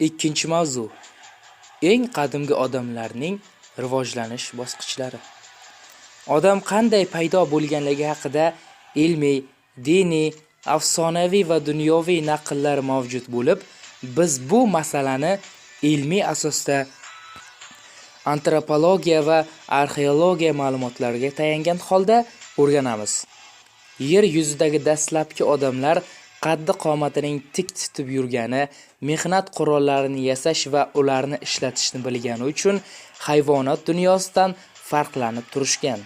Ikkinchi mavzu: Eng qadimgi odamlarning rivojlanish bosqichlari. Odam qanday paydo bo'lganligi haqida ilmiy, diniy, afsonaviy va dunyoviy naqllar mavjud bo'lib, biz bu masalani ilmiy asosda antropologiya va arxeologiya ma'lumotlariga tayangan holda o'rganamiz. Yer yuzidagi dastlabki odamlar qaddi-qomatining tik tutib yurgani, mehnat qurollarini yasash va ularni ishlatishni bilgani uchun hayvonot dunyosidan farqlanib turishgan.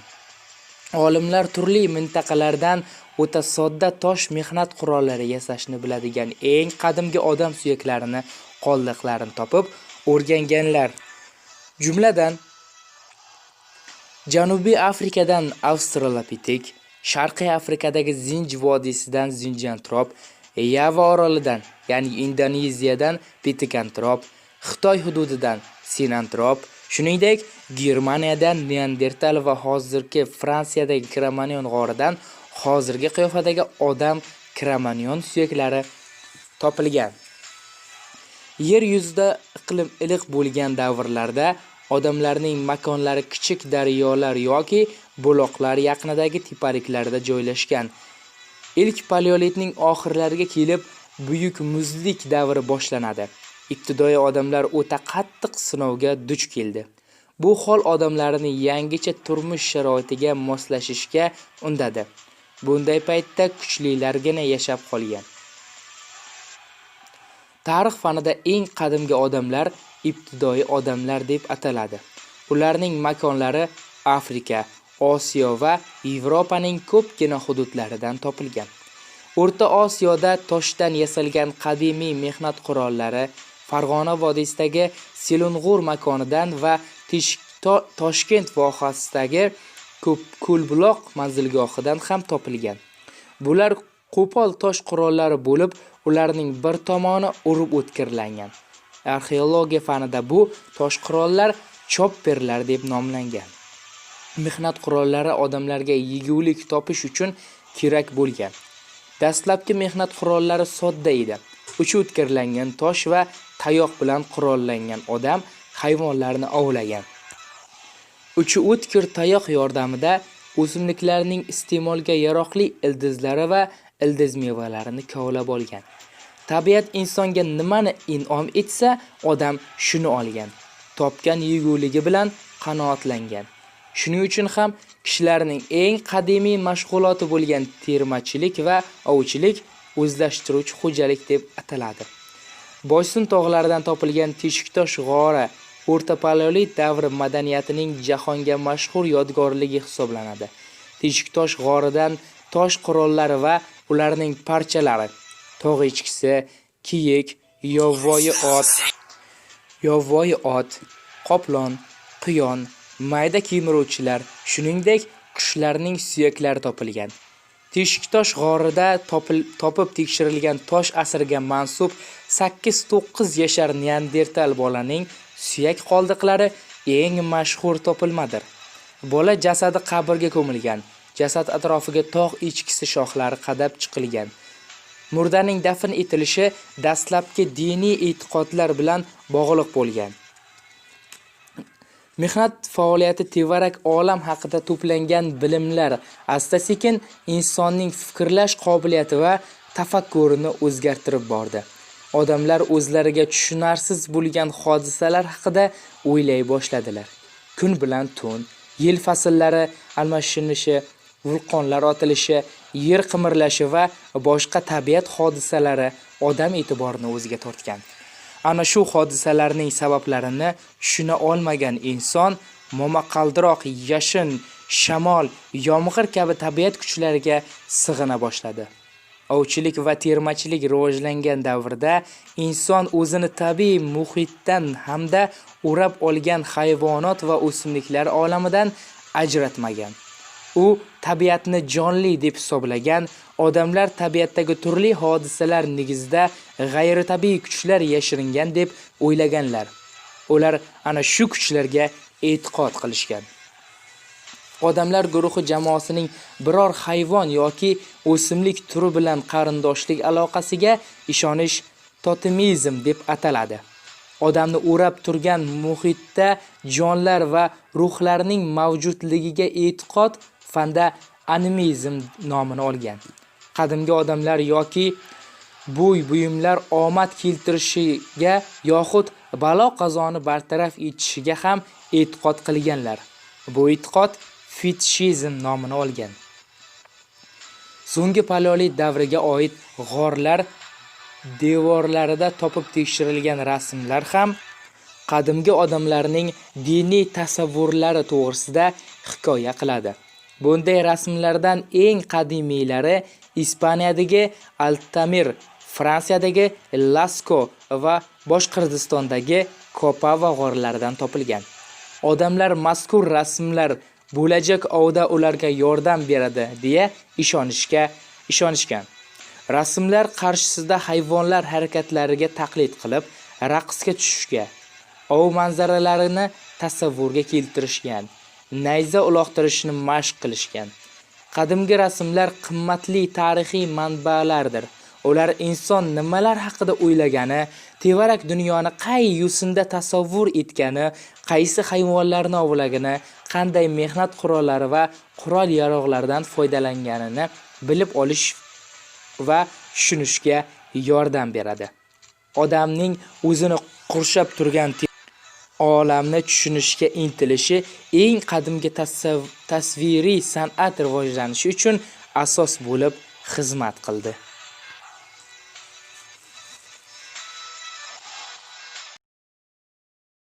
Olimlar turli mintaqalardan o'ta sodda tosh mehnat qurollari yasashni biladigan eng qadimgi odam suyaklarini qoldiqlarini topib o'rganganlar. Jumladan, Janubiy Afrikadan Avstralopitek, Sharqiy Afrikadagi Zinj vodiysidan Zinjantrop, Yava orolidan, ya'ni Indoneziyadan Pitikantrop, Xitoy hududidan Sinantrop, shuningdek, Germaniyadan Neandertal va hozirgi Fransiyadagi Kramanion g'oridan hozirgi qiyofadagi odam Kramanion suyaklari topilgan. Yer yuzida iqlim iliq bo'lgan davrlarda odamlarning makonlari kichik daryolar yoki buloqlar yaqinidagi tepaliklarda joylashgan. Ilk paleolitning oxirlariga kelib buyuk muzlik davri boshlanadi. Ibtidoiy odamlar o'ta qattiq sinovga duch keldi. Bu hol odamlarni yangicha turmush sharoitiga moslashishga undadi. Bunday paytda kuchlilargina yashab qolgan. Tarix fanida eng qadimgi odamlar ibtidoiy odamlar deb ataladi. Ularning makonlari Afrika, Osiyo va Yevropaning ko'pgina hududlaridan topilgan. O'rta Osiyoda toshdan yasalgan qadimiy mehnat qurollari Farg'ona vodiysidagi Selung'ur makonidan va Toshkent vohasidagi Ko'lbuloq manzilgohidan ham topilgan. Bular qo'pol tosh qurollari bo'lib, ularning bir tomoni urib o'tkirlangan. Arxeologiya fanida bu tosh qurollar chopperlar deb nomlangan. Mehnat qurollari odamlarga yegulik topish uchun kerak bo'lgan. Dastlabki mehnat qurollari sodda edi. Uchi o'tkirlangan tosh va tayoq bilan qurollangan odam hayvonlarni ovlagan. Uchi o'tkir tayoq yordamida o'simliklarning iste'molga yaroqli ildizlari va ildiz mevalarini kovlab olgan. Tabiat insonga nimani in'om etsa, odam shuni olgan. Topgan yeguligi bilan qanoatlangan. Shuning uchun ham kishilarning eng qadimiy mashg'uloti bo'lgan termachilik va ovchilik o'zlashtiruvchi xo'jalik deb ataladi. Boysun tog'laridan topilgan Teshiktosh g'ori O'rta paleolit davri madaniyatining jahonga mashhur yodgorligi hisoblanadi. Teshiktosh g'oridan tosh qurollari va ularning parchalari, tog' echkisi, kiyik, yovvoyi ot, yovvoyi ot, qoplon, quyon, mayda kemiruvchilar, shuningdek qushlarning suyaklari topilgan. Teshiktosh g'orida topib tekshirilgan tosh asriga mansub 8-9 yashar Neandertal bolaning suyak qoldiqlari eng mashhur topilmadir. Bola jasadi qabrga ko'milgan. Jasad atrofiga tog' echkisi shoxlari qadab chiqilgan. Murdaning dafn etilishi dastlabki diniy e'tiqodlar bilan bog'liq bo'lgan. Mehnat faoliyati tevarak olam haqida to'plangan bilimlar asta-sekin insonning fikrlash qobiliyati va tafakkurini o'zgartirib bordi. Odamlar o'zlariga tushunarsiz bo'lgan hodisalar haqida o'ylay boshladilar. Kun bilan tun, yil fasllari almashinishi, vulqonlar otilishi, yer qimirlashi va boshqa tabiat hodisalari odam e'tiborini o'ziga tortgan. Ana shu hodisalarning sabablarini tushuna olmagan inson momaqaldiroq yashin, shamol, yomg'ir kabi tabiat kuchlariga sig'ina boshladi. Ovchilik va termachilik rivojlangan davrda inson o'zini tabiiy muhitdan hamda o'rab olgan hayvonot va o'simliklar olamidan ajratmagan. U tabiatni jonli deb hisoblagan, odamlar tabiatdagi turli hodisalar negizida g'ayritabiiy kuchlar yashiringan deb o'ylaganlar. Ular ana shu kuchlarga e'tiqod qilishgan. Odamlar guruhi jamoasining biror hayvon yoki o'simlik turi bilan qarindoshlik aloqasiga ishonish totemizm deb ataladi. odamni o'rab turgan muhitda jonlar va ruhlarning mavjudligiga e'tiqod fanda animizm nomini olgan. Qadimgi odamlar yoki bo'y buyumlar omad keltirishiga yoxud balo-qazoni bartaraf etishiga ham e'tiqod qilganlar. Bu e'tiqod fetishizm nomini olgan. So'nggi paleolit davriga oid g'orlar devorlarida topib tekshirilgan rasmlar ham qadimgi odamlarning diniy tasavvurlari to'g'risida hikoya qiladi. Bunday rasmlardan eng qadimiylari Ispaniyadagi Altamir, Fransiyadagi Lasco va Boshqirdistondagi Kopava g'orlaridan topilgan. Odamlar mazkur rasmlar bo'lajak ovda ularga yordam beradi deya ishonishga ishonishgan. Rasmlar qarshisida hayvonlar harakatlariga taqlid qilib, raqsga tushishga, ov manzaralarini tasavvurga keltirishgan, nayza uloqtirishni mashq qilishgan. Qadimgi rasmlar qimmatli tarixiy manbalardir. Ular inson nimalar haqida o'ylagani, tevarak dunyoni qay yusinda tasavvur etgani, qaysi hayvonlarni ovlagini, qanday mehnat qurollari va qurol-yarog'lardan foydalanganini bilib olish va tushunishga yordam beradi. Odamning o'zini qurshab turgan olamni tushunishga intilishi eng qadimgi tasviriy san'at rivojlanishi uchun asos bo'lib xizmat qildi.